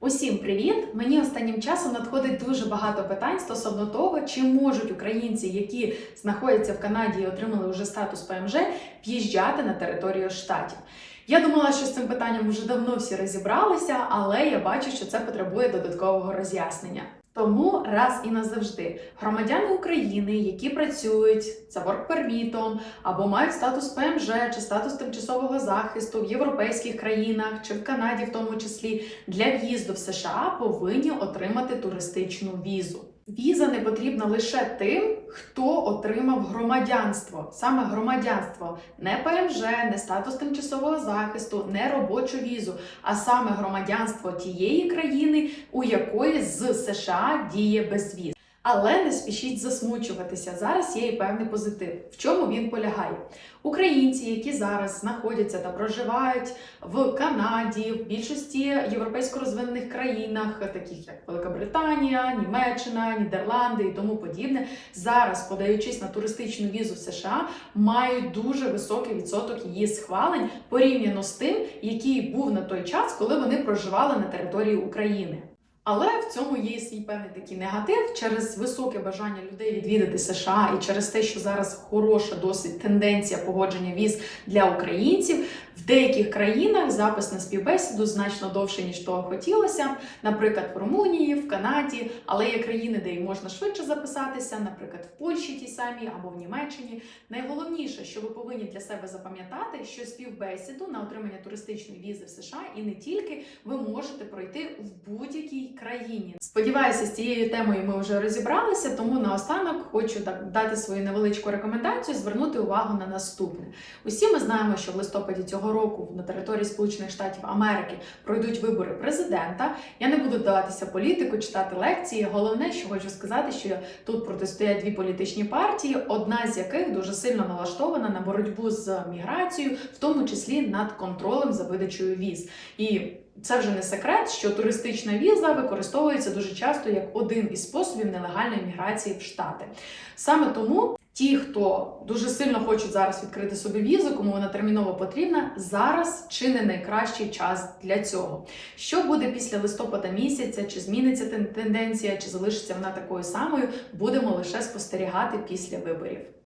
Усім привіт! Мені останнім часом надходить дуже багато питань стосовно того, чи можуть українці, які знаходяться в Канаді і отримали вже статус ПМЖ, в'їжджати на територію штатів. Я думала, що з цим питанням вже давно всі розібралися, але я бачу, що це потребує додаткового роз'яснення. Тому раз і назавжди громадяни України, які працюють за воркпермітом або мають статус ПМЖ чи статус тимчасового захисту в європейських країнах чи в Канаді, в тому числі для в'їзду в США, повинні отримати туристичну візу. Віза не потрібна лише тим, хто отримав громадянство, саме громадянство, не ПМЖ, не статус тимчасового захисту, не робочу візу, а саме громадянство тієї країни, у якої з США діє безвіз. Але не спішіть засмучуватися. Зараз є і певний позитив. В чому він полягає? Українці, які зараз знаходяться та проживають в Канаді, в більшості європейсько розвинених країнах, таких як Велика Британія, Німеччина, Нідерланди і тому подібне, зараз, подаючись на туристичну візу в США, мають дуже високий відсоток її схвалень порівняно з тим, який був на той час, коли вони проживали на території України. Але в цьому є свій певний такий негатив через високе бажання людей відвідати США і через те, що зараз хороша досить тенденція погодження віз для українців. В деяких країнах запис на співбесіду значно довше, ніж того хотілося. Наприклад, в Румунії, в Канаді, але є країни, де й можна швидше записатися, наприклад, в Польщі ті самі або в Німеччині. Найголовніше, що ви повинні для себе запам'ятати, що співбесіду на отримання туристичної візи в США і не тільки ви можете пройти в будь-якій країні. Сподіваюся, з цією темою ми вже розібралися, тому наостанок хочу дати свою невеличку рекомендацію, звернути увагу на наступне. Усі ми знаємо, що в листопаді цього року на території Сполучених Штатів Америки пройдуть вибори президента. Я не буду вдаватися політику, читати лекції. Головне, що хочу сказати, що тут протистоять дві політичні партії, одна з яких дуже сильно налаштована на боротьбу з міграцією, в тому числі над контролем за видачею віз. І це вже не секрет, що туристична віза використовується дуже часто як один із способів нелегальної міграції в Штати. Саме тому ті, хто дуже сильно хочуть зараз відкрити собі візу, кому вона терміново потрібна, зараз чи не найкращий час для цього. Що буде після листопада місяця, чи зміниться тенденція, чи залишиться вона такою самою, будемо лише спостерігати після виборів.